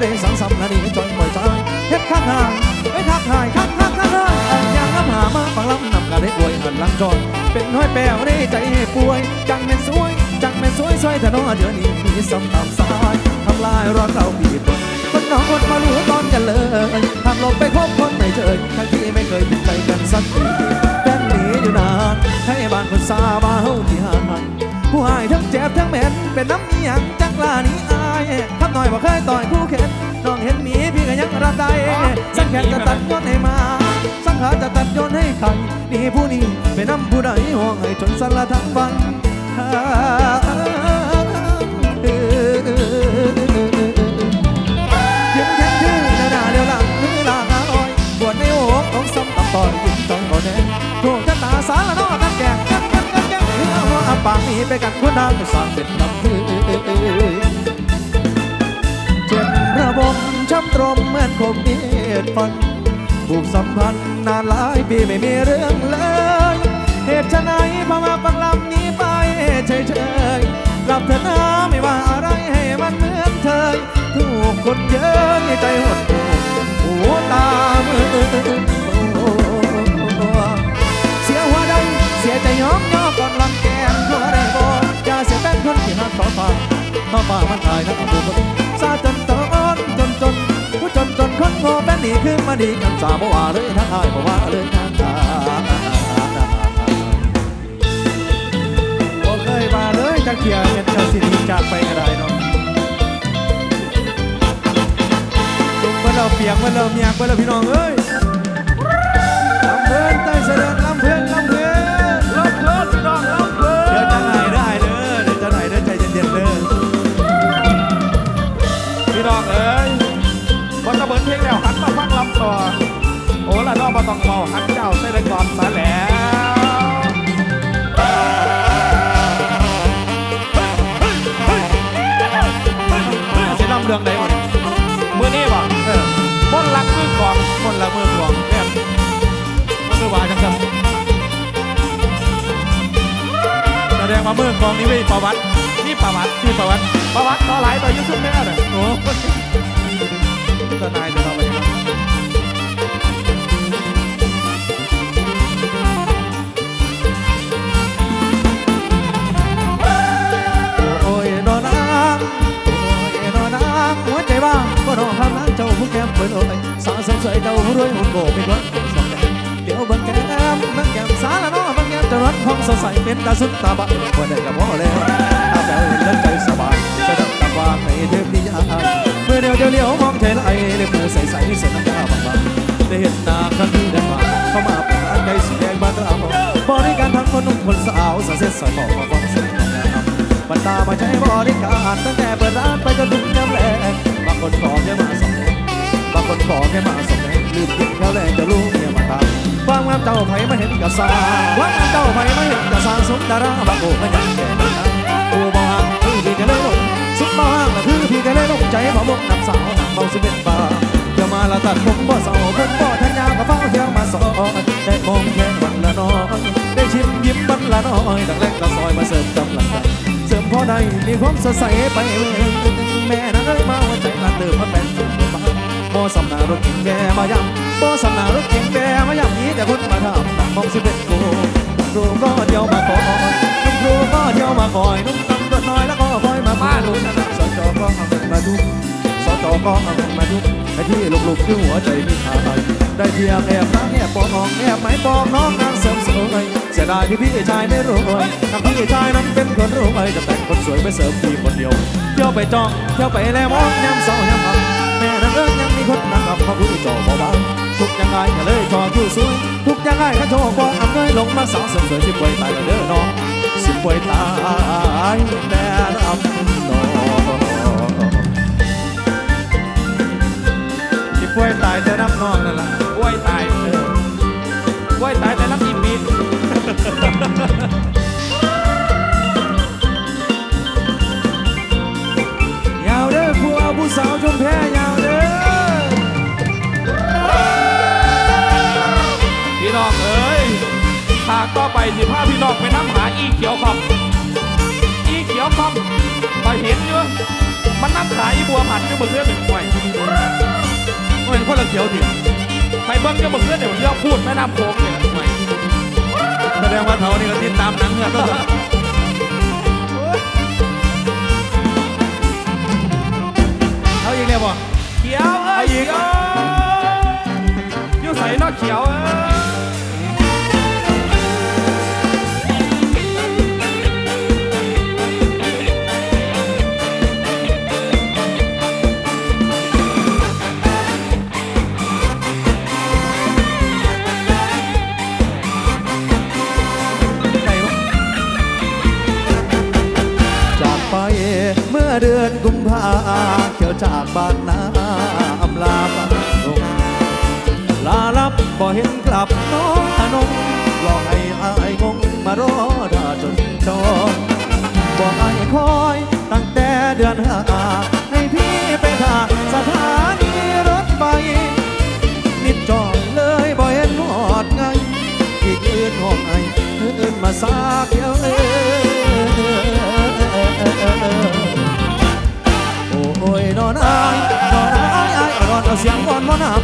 ได้สังสำนานีจอยปล่อยใจเฮ็ดข้างห่างไอ้ทักหายข้างข้างข้างห่างอ่างยางน้ำหามาฟังลำนำกันได้ป่วยหันหลังจอยเป็นห้อยแป้วได้ใจให้ป่วย จังแม่นสวย จังแม่นสวยสวยแต่น้อเดี๋ยวนี้มีสำตามสายทำลายรอดเราปีบคนน้องคนมารู้ตอนกันเลยทำลงไปคบคนไม่เจอทั้งที่ไม่เคยผิดใจกันสักทีแฟนหนีอยู่นานให้บ้านคนซาบาเฮาที่หามันผู้หายทั้งเจ็บทั้งเหม็นเป็นน้ำเนียงจังลานี้อาย ทำหน่อยว่าเคยต่อยผู้เข็นน้องเห็นหมีพี่ก็ยังรับได้สังแขนจะตัดยนให้มา สังขาจะตัดยนให้ใครนี่ผู้นี้เป็นน้ำผู้ใดห่วงให้จนสละทั้งวันยืนแข็งชื่อหน้าเรียวหลังมือลาหาอ้อยบวชในโอกต้องซ้ำตับต่อยยิ้มจ้องบ่แน่ถูกชะตาสารละนอกันแก่กันกันกันกันเนื้อหัวอับปากนี้ไปกันคนดาวไปสร้างเป็นน้ำ รมเหมือนคมมีดฟันผูกสัมพันธ์นานหลายปีไม่มีเรื่องเลย เหตุไฉนพอมาฟังลำนี้ไปเฉยๆหลับเถอะนะไม่ว่าอะไรให้มันเหมือนเคยถูกคนเยอะใจหดหูหัวตาเมือเสียหัวใดเสียใจยอมย่อก่อนลำแกมทั่วได้บ่อย่าเสียเป็นคนที่หักต่อฟ้าต่อฟ้ามันตายทั้งบุคซาจ นจนคนโง่เป็นหนีขึ้นมาดีกันสาบ่ว่าเลยทักทายบ่ว่าเลยทักทายบ่เคยมาเลยจักเทียเห็นเจ้าสิหนีจากไปก็ได้เนาะลุงเมื่อเราเปียกเมื่อเราเมียกเมื่อเราพี่น้องเอ้ยลำเพลินใต้เสด็จลำเพลินลำเพลิน มาฟังลำต่อโอ้ละนองมาต้องเมาหันเจ้าใส่ได้ก่อนซะแล้วสิลำเรื่องใดหมดมือนี้บ่เออมนต์รักมือกองคนละมือหลวงแม่นมันคือว่าจังซั่นแสดงว่ามือกองนี้ไม่ประวัตินี่ประวัติที่ประวัติประวัติต่อหลายต่อยุ่งขึ้นแม่เลยโอ้ทนายจะเอาไป ก้มเปิดโอ้ยสาวสวยเจ้าผู้รวยหุ่นโบเป็นวันสองแดงเดี๋ยวเบิ่งแก้มนั่งแก้มสาละน้อบางแก้มจะรัดห้องสดใสเป็นตาสุดตาบะบ่ได้กับพ่อแล้วถ้าใจเลิกใจสบายจะดังตาว่าให้เทพนิยายเมื่อเดียวเดียวเลี้ยวมองเทไหลเลยมือใสใสเส้นน้ำตาบางๆได้เห็นหน้าครั้งนี้ได้มาเข้ามาปาใจสีแดงบ้านเราบริการทั้งคนหนุ่มคนสาวสาวเส้นสาวบอกมาฟังเสียงของงาบรรดามาใช้บริการตั้งแต่เปิดร้านไปจนถึงน้ำแรงบางคนขอแค่มาสอง บางคนขอแค่มาสองแรงลืมกินข้วแรงจะรู้เมียมาตามความงามเจ้าไผ่มาเห็นกับสาความงามเจ้าไผ่มาเห็นกับสาสุดดาราบางโอ้ไม่ยังแก่ไม่ตายโอ้บ้าคือพี่จะเลยลงสุดบ้าละคือพี่จะเลยลงใจบ่มุกน้ำสาวน้ำเมาสิเป็นบ้าเดี๋ยวมาละตัดผมบ่เศร้าผมบ่ทันยาวกับเฝ้าเที่ยวมาสอนได้มองแค่วันละน้อยได้ชิมยิ้มวันละน้อยดังแรกตะซอยมาเสริมกำลังใจเสริมพอได้มีความสดใสไปเมืองแม่นั้นเอ้ยมาหัวใจมันเติมมาเป็น บ่สำนารถเก่งแกมายำบ่สำนารถเก่งแกมายำนี้แต่คนมาทำนั่งมองสิเป็นกูครูก็เดียวมาคอยนุ่มครูก็เดียวมาคอยนุ่มตำรวจน้อยแล้วก็คอยมามาดูสจก็เอาเงินมาดูสจอก็เอาเงินมาดูไอ้ที่ลุกๆคือหัวใจมีขาไปได้เพียงแอบรักแอบปองแอบไม่ปองน้องนางเสริมสวยเสียดายที่พี่ชายไม่รวยทำพี่ชายนั้นเป็นคนรวยจะแต่งคนสวยไปเสริมพี่คนเดียวเที่ยวไปจองเที่ยวไปแลมองย้ำเสาย้ำคำ อิ้นยังมีคนนั่งกับพระพุทธเจ้าบอกว่าทุกยังไงก็เลยจออยู่สวยทุกยังไงก็โชว์กว่าอำเนยลงมาสาวเสริมสวยสิป่วยตายแล้วเด้อน้องสิป่วยตายแต่รำน้องสิป่วยตายแต่น้ำน้องนั่นแหละ ต่อไปสิพาพี่น้องไปน้ำหาอีเขียวคอมอีเขียวคอมไปเห็นอยู่มันน้ำขายอีบัวผัดก็เบิ่งเรื่องหนึ่งหน่วยมันเป็นคนละเขียวดิไปเบิ่งก็เบิ่งเรื่องเดี๋ยวเรื่องพูดแม่น้ำโขงเนี่ยหน่วยแสดงว่าเขานี่ก็ติดตามหนังเงือกตัวเอาอีกแล้วบ่เขียวเอ้ยเอาอีกเขียวอยู่ใส่นอกเขียวเอ้ย เกี่ยวจากบ้านนาอำลาบ้านนงลาลับบ่เห็นกลับน้องอนงรอให้อายงงมารอ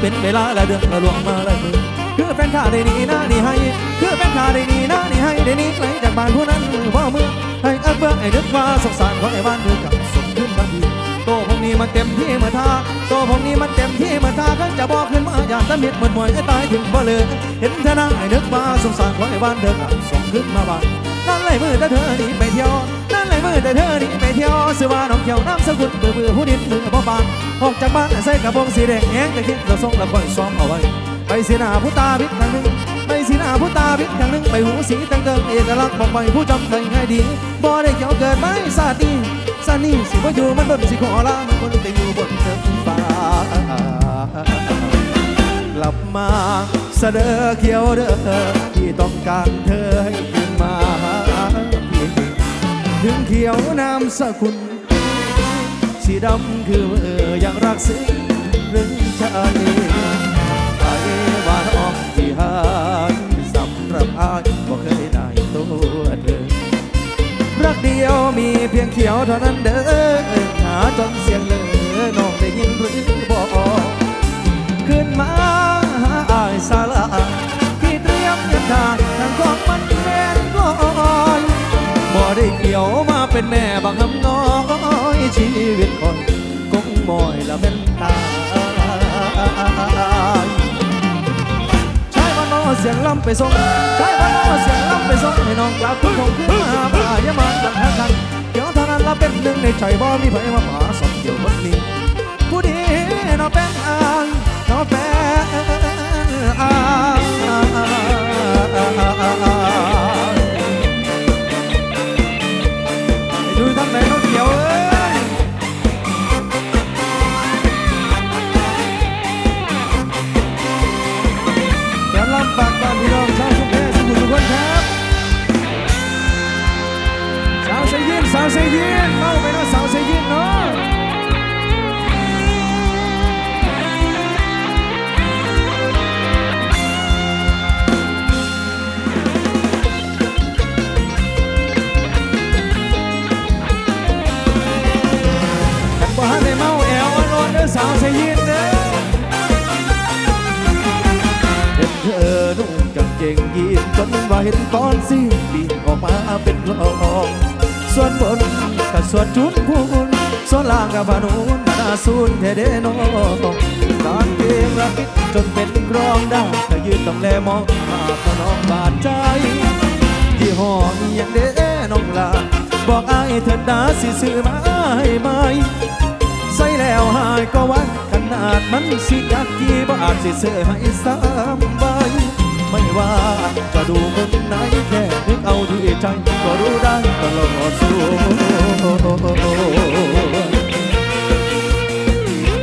เป็นเวลาละเดือนละลวงมาละมือคือแฟนข้าได้นี่นะนี่ให้ คือแฟนข้าได้นี่นะนี่ให้ได้นี่ไกลจากบ้านผู้นั้นว่าเมื่อให้อัเบื่อไอ้นึกว่าสงสารของไอ้บ้านดูกับสมขึ้นมาดีโตผมนี่มันเต็มที่มือนท่าโตผมนี่มันเต็มที่มือนท่าขันจะบอกขึ้นมาอยากจะมิดเหมือนมวยให้ตายถึงบ่เลยเห็นเธอนั่งไอ้นึกว่าสงสารของไอ้บ้านเดินกลับส่งขึ้นมาบ้านนั่นเลยมือแต่เธอหนี่ไปเที่ยวนั่นเลยมือแต่เธอหนี่ไปเที่ยวสือว่าน้องเขียวน้ำ ออกจากบ้านใส่กระโปรงสีแดงแห้งแต่คิดเราส่งละคอยซ้อมเอาไว้ ไปสีหน้าผู้ตาพิษครั้งหนึ่งไปสีหน้าผู้ตาพิษครั้งหนึ่งไปหูสีแตงเติมเอกลักษณ์บอกไปผู้จำได้ง่ายดีบ่ได้เกี่ยวเกิดไม่สาดนีสานี่สิบ่าอยู่มันเบิ่มสิขอลามันคนแต่อยู่บนเทิงฟ้ากลับมาเสดอเขียวเด้อที่ต้องการเธอให้คืนมาหาพี่ถึงเขียวนามสกุลสีดำคือเออ รักซึ้งหรือชาลีไอ้วานออกที่หายสำหรับอายบ่เคยได้ตัวเธอ รักเดียวมีเพียงเขียวเท่านั้นเด้อหาจนเสียงเลยน้องได้ยินหรือบอกขึ้นมาหาอายสาลาที่เตรียมจะทานทางของมันแม่นก่อนบ่ได้เกี่ยวมาเป็นแม่บังคำน้อยชีวิตคน มอยละเป็นตายใช้วันนอเสียงลำไปส่งใช้วันนอเสียงลำไปส่งให้น้องกลับคุณคงขึ้นมาบ่าอย่ามาตั้งหักกันเกี่ยวท่านั้นละเป็นหนึ่งในใจบ่มีไผมาผาสองเกี่ยววันนี้ผู้ดีนอเป็นอายนอเป็นอาย กางเกงยีนจนว่าเห็นตอนสิ้นปีนออกมาเป็นกลองส่วนบนกับส่วนจุนพูนส่วนล่างกับพานุนนาซูนเทเดโนกางเกงละปิดจนเป็นกรองได้ถ้ายืนต้องแลมองภาพน้องบาดใจยี่ห้อยังเด้น้องลาบอกอายเถิดนาสิซื้อมาให้ไหมใส่แล้วหายก็วันขนาดมันสิยักกี่บาทสิซื้อให้สามใบ ไม่ว่า จะดูมุมไหนแค่นึกเอาที่ใจก็รู้ได้ตลอดสู่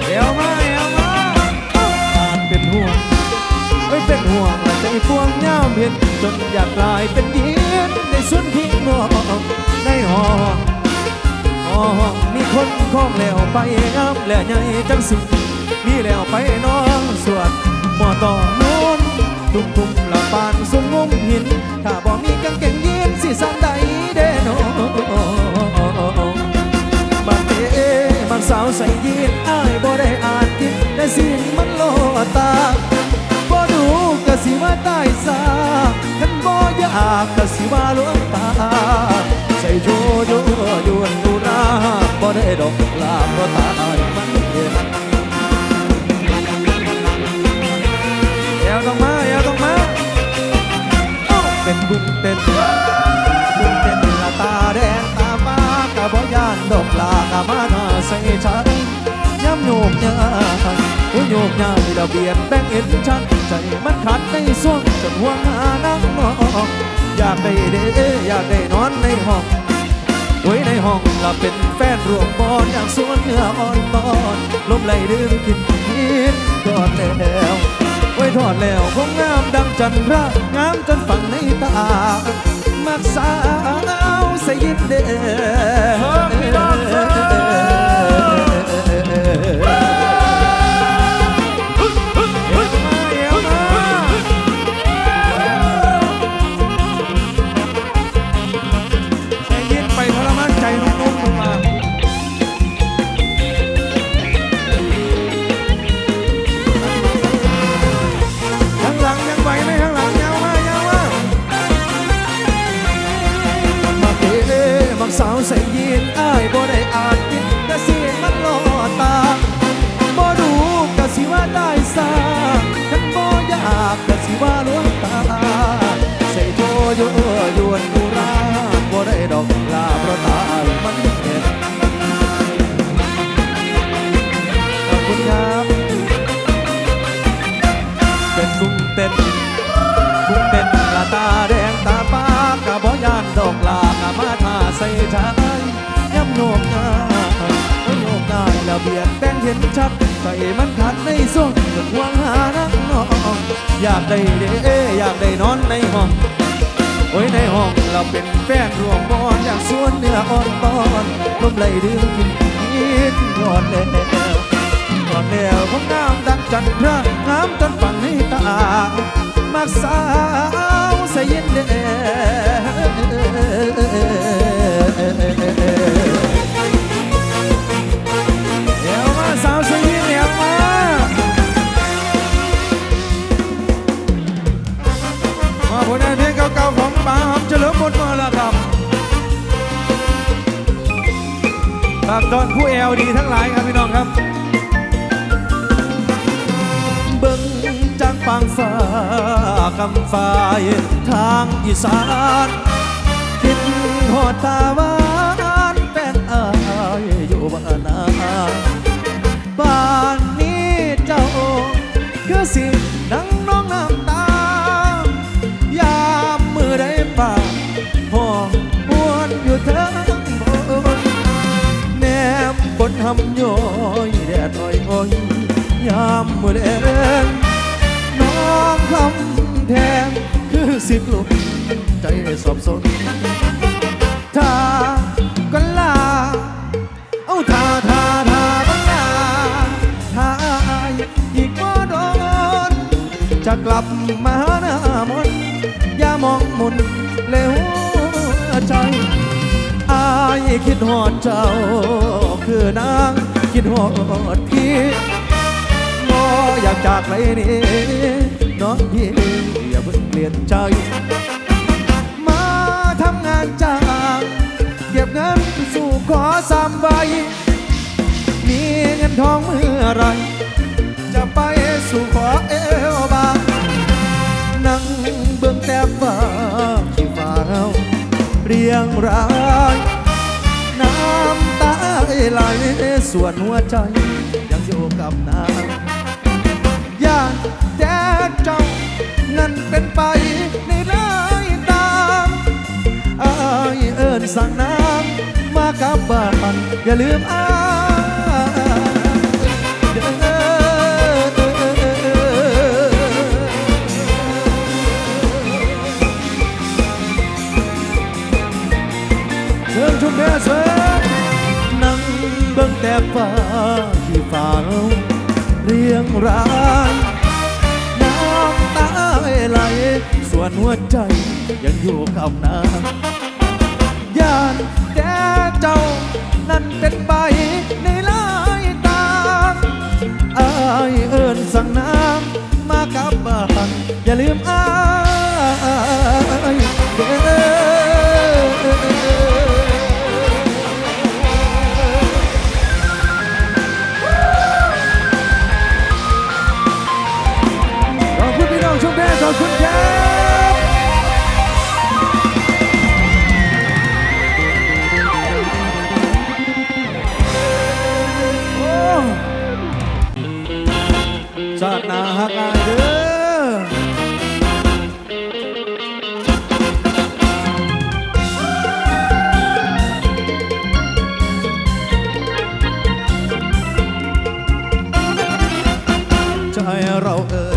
เดี๋ยวมาเดี๋ยวมาอาจเป็นห่วงไม่เป็นห่วงและใจพวงย่าเห็นจนอยากกลายเป็นเย็นในสุนพิงนองในห้องห้องมีคนคล้องแล้วไปงามและใหญ่จังสิมีแล้วไปน้องสวดหมอต่อนู้น ทุกทุ่มละปานสูงงุ้มหิน ถ้าบอกมีกางเกงยีนสิสังใดเด้นมันเอมันสาวใส่ยีนอ้ายบ่ได้อ่านทิศแต่สิ่มันโลตาบ่ดูกะสิว่าตายซาคันบ่อยากกะสิว่าลวงตาใส่โชโยยวนดูนาบ่ได้ดอกลาเพราตายมันเย็น ฉันย้ำโยกยางโอ้ยโยกยางที่ระเบียบแบ่งเห็นชัดใจมันขัดในส่วงจนห่วงานั่งนอนอยากได้เด้อยากได้นอนในห้องไว้ในห้องหลับเป็นแฟนรวมบอนอย่างสวนเนื้ออ่อนตอนลมไหลดื่มกินกินทอดแล้วไว้ทอดแล้วคงงามดังจันทรางามจนฝังในตา มักสาวสยินเด้อ ส่ชายย้ำโยกงายโยกงายแล้วเบียดแป้งเห็นชัดใจมันขัดในส่วงจนหวงหานักน้องอยากได้เด้อยากได้นอนในห้องโอ้ยในห้องเราเป็นแฟนรวมบอนอยากสวนเนื้ออ่อนตอนลมไหลดื่มกินกินรอดแล้วรอดแล้วคงงามดังจันทรางามจนฝังในตามักสา ย็นเด้เดี๋ยวมาสาวส่เย็นเดี๋ยวมามาผลงานเพลงเก่าๆของป๋าหอมเฉลิมพลมาแล้วครับฝากตอนผู้แอลดีทั้งหลายครับำฟ้ายทางอีสานคิดหอดตาหวานแป้งอายอยู่บ้านนาบ้านนี้เจ้าคือสินังน้องน้ำตายามมือได้ป่าห้องมวนอยู่เทั้งบนแนมบนหำย้อยแดดอ่อยอ่อยยามมือแดงน้องคำ แทงคือสิกลุกใจสอบสนถ้าก็ลา เอาท่าท่าท่าบังลาท่าอีกบ่โดนจะกลับมาหน้ามนอย่ามองมุนเลวใจอายคิดหอดเจ้า คือนางคิดหอดพี่บ่อยากจากไปนี่น้องพี่ เพิ่งเปลี่ยนใจ มาทำงานจ้างเก็บเงินสู่ขอสามใบ มีเงินทองเมื่อไร จะไปสู่ขอเอวบางนั่งเบื้องแต่ฟ้าที่ฟ้าเรียงรายน้ำตาไหลส่วนหัวใจ ยังอยู่กับนางย่านแดดจ้า นั่นเป็นไปในรายตามอายเอิญสั่งน้ำมากับบ้านอย่าลืมอายเด้อเชิญชุมแพเชิญนั่งเบิ่งแต่ฟ้าที่ฟ้าเรียงราย วนหัวใจยังอยู่กับน้ำย่านแด่เจ้า นั่นเป็นใบในลายตาอายเอิญสั่งน้ำมากับบ้านอย่าลืมอายเด้อขอบคุณพี่น้องชุมแพขอบคุณครับ หักอายเด้อใจเราเอ่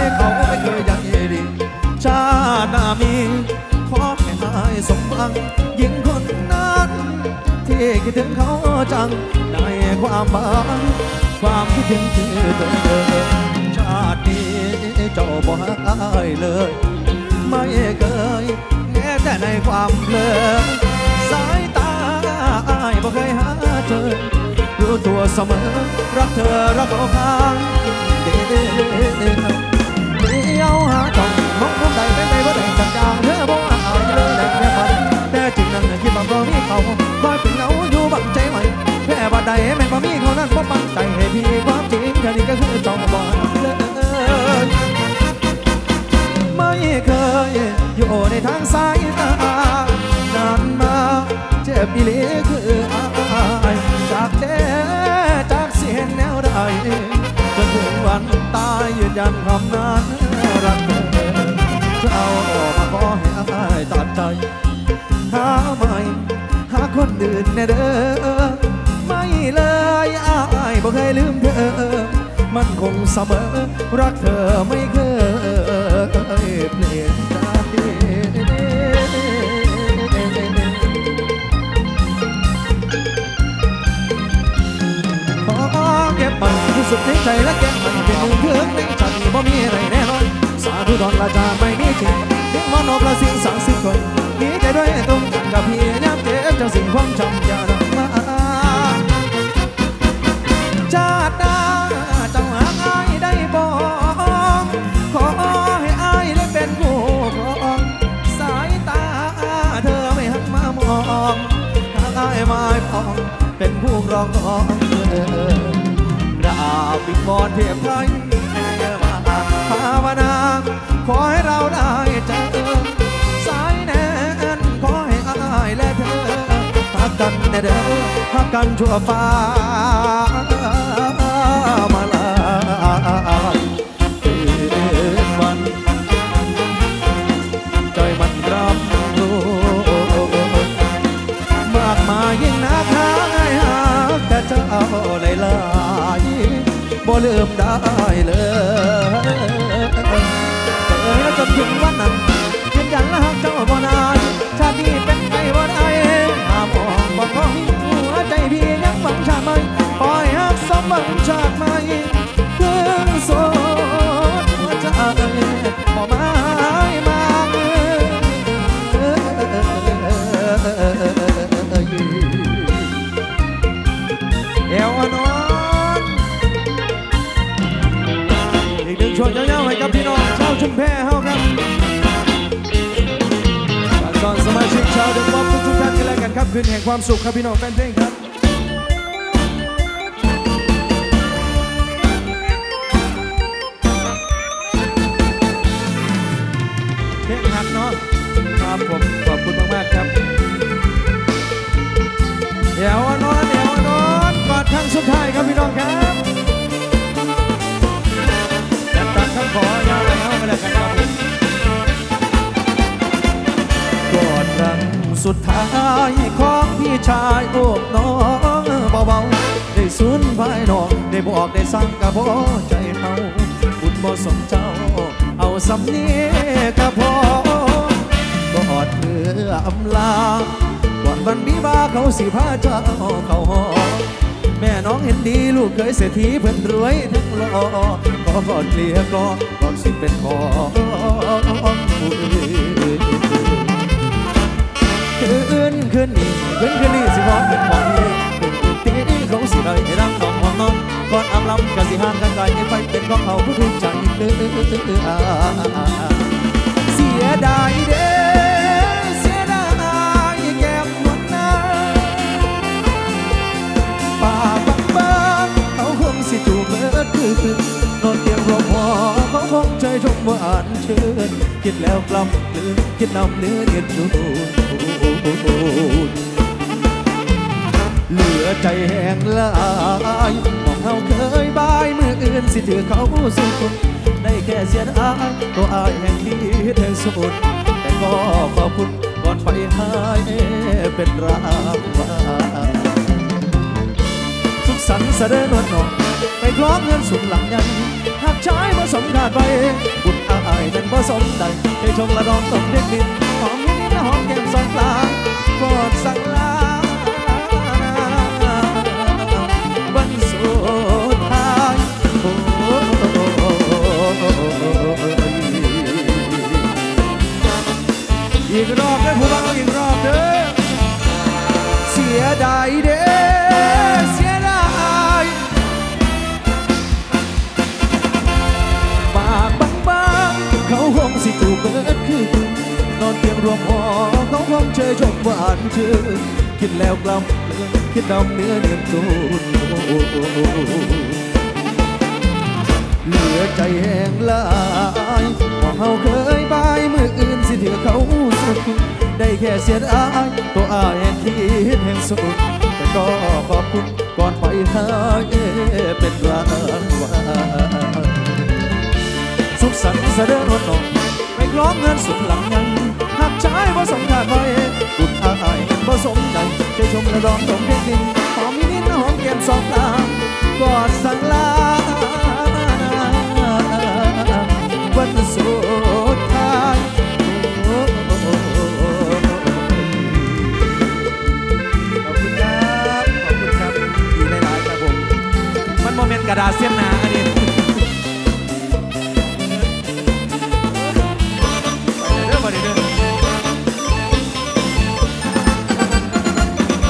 ยเขาไม่เคยยากเยดีชาติหน้ามี ขอให้หายสมหวังหญิงคนนั้น ที่คิดถึงเขาจังในความบังความคิดถึงคือเธอ ตินี้เจ้าบ่หายเลย ไม่เคยแม้แต่ในความเพลินสายตาอายบ่เคยหาเจอรู้ตัวเสมอ รักเธอรักเขาข้างเดียวหาจ้องมองมุมใดเป็นไปบ่ได้จังจางเธอบ่อายเลยแหละแค่ฝันแต่จริงนั้นคิดว่าบ่มีเขาคอยเป็นเหงา ใดแม่นบ่มีเขานั้นบ่ปังใจให้พี่ความจริงแค่นี้ก็คือจ้องบ่เลยไม่เคยอยู่ในทางสายตานานมาเจ็บอีหลีคืออายจากเด้จากเสียนแนวใดจนถึงวันตายยืนยันคำนั้นรักเธอจะเอามาขอให้อายตัดใจหาไม่หาคนอื่นแน่เด้อ บ่เคยลืมเธอ มันคงเสมอ รักเธอไม่เคยเปลี่ยนใจขอเก็บมันที่สุดในใจและแก้มันเป็นหนึ่งเทืองในใจบ่มีอะไรแน่นอนสาธุดอนละจาไม่มีจริงถึงมอนอบละสิ่งสังสิทธิ์คนมีใจด้วยตรงกันกับพี่ยามเจ็บจ้าสิ่งความจำยานำ ชาติหน้าเจ้าหาอายได้บอก ขอให้อายได้เป็นผู้ครอง สายตาเธอไม่หันมามองหากอายมาพอง เป็นผู้ครองของเธอกราบวิงวอนเทียบไทยให้มาภาวนาขอให้เราได้เจอ น่เด้อพักกันชั่วฟ้ามาลายคืนวันใจมันรับรู้มากมายยิ่งนักหาง่ายหากแต่เจ้าเลยลายบ่ลืมได้ หักสมหวังชาติใหม่เพิ่งสดหัวใจบ่หมายมากเอวอนอนอีกหนึ่งช่วงยาวๆให้กับพี่น้องชาวชุมแพเฮาครับฝากก่อนสมาชิกชาวเดอะป๊อปทุกๆท่านกันแล้วกันครับคืนแห่งความสุขครับพี่น้องแฟนเพลงครับ ครับผมขอบคุณมากๆครับเดี๋ยวนอนเดี๋ยวนอนกอดครั้งสุดท้ายครับพี่น้องครับจัดตามคำขอยาวแล้วมาแล้วกันครับกอดครั้งสุดท้ายของพี่ชายโอบน้องเบาๆได้สูญภายนอกได้บอกได้สั่งกับพ่อใจเฮาบุญบ่สมเจ้าเอาสำเนียกับพ่อ อออำลาก่อนวันวิวาเขาสิพาเจ้าเขาหอแม่น้องเห็นดีลูกเคยเศรษฐีเพิ่นรวยทั้งหล่อก็ก่อนเลียก็ก่อนสิเป็นของผู้อื่นคืนคืนนี้คืนคืนนี้สิบอเป็นของตีนี้เขาสิได้รักน้องห้องน้องก่อนอำลำก็สิห่างกันไกลไปเป็นของเขาผู้ทุกใจเด้อเสียดายเด้ นอนเตียงรอพอเขาคงใจชมหวานเชิญคิดแล้วกลับลืมคิดนำเนื้อเย็นดูนเหลือใจแห้งลายมองเฮาเคยบายมืออื่นสิถือเขาสุดได้แค่เสียดายตัวอายแห่งที่เธอสุดแต่ก็ขอบคุณก่อนไปให้เป็นรางวัลสุขสันต์เสด็จนวลนอง พร้อมเงินสุดหลังยันหากใช้ผสมขาดไปบุญอายเป็นผสมใดให้ชมละดองตกเด็กดินหอมนิดหอมแก้มสองปลากอดสั่งล หวานชื่นคิดแล้วกล้ำเลือนคิดดำเนื้อเนียนตูนเหลือใจแห้งลายมองเฮาเคยบายมืออื่นสิเถือเขาสุดได้แค่เสียดายตัวอายแห่งคิดแห่งสุดแต่ก็ขอบคุณก่อนไปหาเอเป็นรางวัลสุขสันต์เสด็จรถนองไปคล้องเงินสุดหลังยัง หากใช้บ่สมขาดไว้บุญอายบ่สมใจใจชมและดองตรงเพชรดินหอมนิดๆหอมแก้มสองตากอดสั่งลาวันสุดท้ายขอบคุณครับ ขอบคุณครับดีหลายๆครับผม มันโมเมนต์กระดาษเสียมหนา